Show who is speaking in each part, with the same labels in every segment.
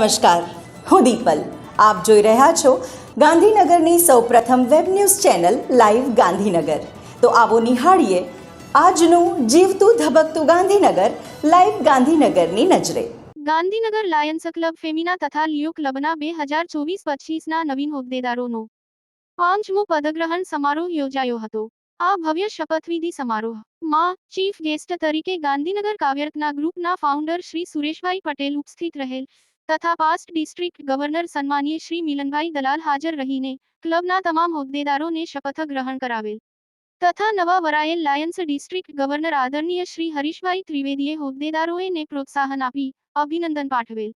Speaker 1: નમસ્કાર, હું દીપલ. આપ જોઈ રહ્યા છો ગાંધીનગરની સૌપ્રથમ web news channel live Gandhinagar. તો આવો નિહાળીએ આજનું જીવતું ધબકતું ગાંધીનગર, લાઈવ ગાંધીનગરની નજરે.
Speaker 2: ગાંધીનગર લાયન્સ ક્લબ ફેમિના તથા લિયો ક્લબના બે હજાર ચોવીસ પચીસના નવીન હોદ્દેદારોનો પાંચમો પદગ્રહણ સમારોહ યોજાયો હતો. આ ભવ્ય શપથવિધિ સમારોહમાં ચીફ ગેસ્ટ તરીકે ગાંધીનગર કાવ્યરત્ના ગ્રુપના ફાઉન્ડર શ્રી સુરેશભાઈ પટેલ ઉપસ્થિત રહેલ. તથા પાસ્ટ ડિસ્ટ્રિક્ટ ગવર્નર સન્માનીય શ્રી મિલનભાઈ દલાલ હાજર રહીને ક્લબના તમામ હોદ્દેદારોને શપથ ગ્રહણ કરાવેલ. તથા નવા વરાયેલ લાયન્સ ડિસ્ટ્રિક્ટ ગવર્નર આદરણીય શ્રી હરીશભાઈ ત્રિવેદીએ હોદ્દેદારોને પ્રોત્સાહન આપી, અભિનંદન પાઠવેલ.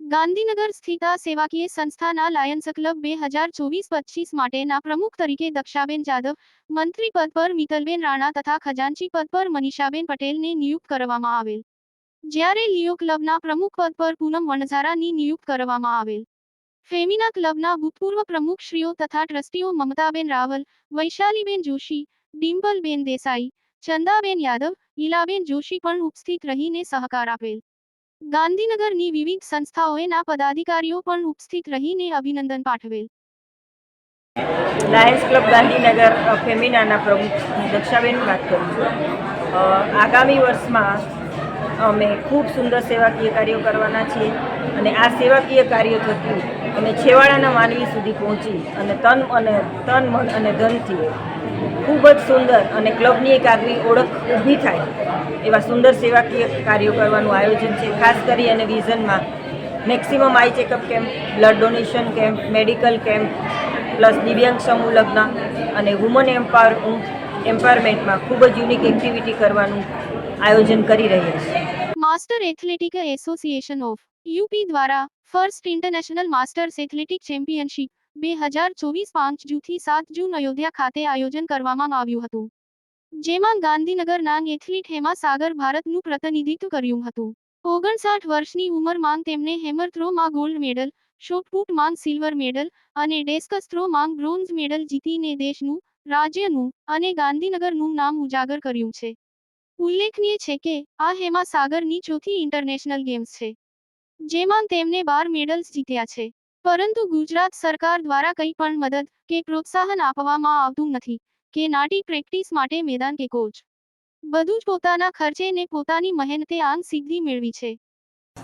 Speaker 2: ગાંધીનગર સ્થિત સેવાકીય સંસ્થાના લાયન્સ ક્લબ બે હજાર ચોવીસ પચીસ માટેના પ્રમુખ તરીકે દક્ષાબેન જાદવ, મંત્રી પદ પર મિતલબેન રાણા તથા ખજાનચી પદ પર મનીષાબેન પટેલને નિયુક્ત કરવામાં આવેલ. જ્યારે લિયો ક્લબના પ્રમુખ પદ પર પૂનમ વણઝારાની નિયુક્ત કરવામાં આવેલ. ફેમિના ક્લબના ભૂતપૂર્વ પ્રમુખ શ્રીઓ તથા ટ્રસ્ટીઓ મમતાબેન રાવલ, વૈશાલીબેન જોશી, ડિમ્પલબેન દેસાઈ, ચંદાબેન યાદવ ઈલાબેન જોશી પણ ઉપસ્થિત રહીને સહકાર આપેલ. ગાંધીનગરની વિવિધ સંસ્થાઓએના પદાધિકારીઓ પણ ઉપસ્થિત રહીને અભિનંદન પાઠવેલ.
Speaker 3: લાયન્સ ક્લબ ગાંધીનગર ફેમિનાના પ્રમુખ દક્ષાબેન વાત કરું છું. આગામી વર્ષમાં અમે ખૂબ સુંદર સેવાકીય કાર્યો કરવાના છીએ અને આ સેવાકીય કાર્યો થકી અમે છેવાડાના માનવી સુધી પહોંચી અને તન અને તન, મન અને ધનથી ખૂબ જ સુંદર અને ક્લબની એક આગવી ઓળખ ઊભી થાય એવા સુંદર સેવાકીય કાર્યો કરવાનું આયોજન છે. ખાસ કરી અને વિઝનમાં maximum eye checkup camp, blood donation camp, medical camp, plus દિવ્યાંગ સમૂહ લગ્ન અને વુમન એમ્પાવર એમ્પાવરમેન્ટમાં ખૂબ જ યુનિક એક્ટિવિટી કરવાનું આયોજન કરી રહ્યા છીએ.
Speaker 2: Master athletic association of UP દ્વારા first international masters athletic championship બે હજાર ચોવીસ પાંચ જૂથી સાત જૂન અયોધ્યા ખાતે આયોજન કરવામાં આવ્યું હતું, જેમાં ગાંધીનગરના એથ્લીટ હેમા સાગર ભારતનું પ્રતિનિધિત્વ કર્યું હતું. ઓગણસાઠ વર્ષની ઉંમરમાં તેમને હેમર થ્રોમાં ગોલ્ડ મેડલ, શોટપુટ માંગ સિલ્વર મેડલ અને ડેસ્કસ થ્રો માંગ બ્રોન્ઝ મેડલ જીતીને દેશનું, રાજ્યનું અને ગાંધીનગરનું નામ ઉજાગર કર્યું છે. ઉલ્લેખનીય છે કે, આ હેમા સાગરની ચોથી ઇન્ટરનેશનલ ગેમ્સ છે, જેમાં તેમને બાર મેડલ્સ જીત્યા છે. પરંતુ ગુજરાત સરકાર દ્વારા કંઈ પણ મદદ કે પ્રોત્સાહન આપવામાં આવતું નથી, કે નાટી પ્રેક્ટિસ માટે મેદાન કે કોચ બધું જ પોતાના ખર્ચે ને પોતાની મહેનતે આંગ સિદ્ધિ મેળવી છે.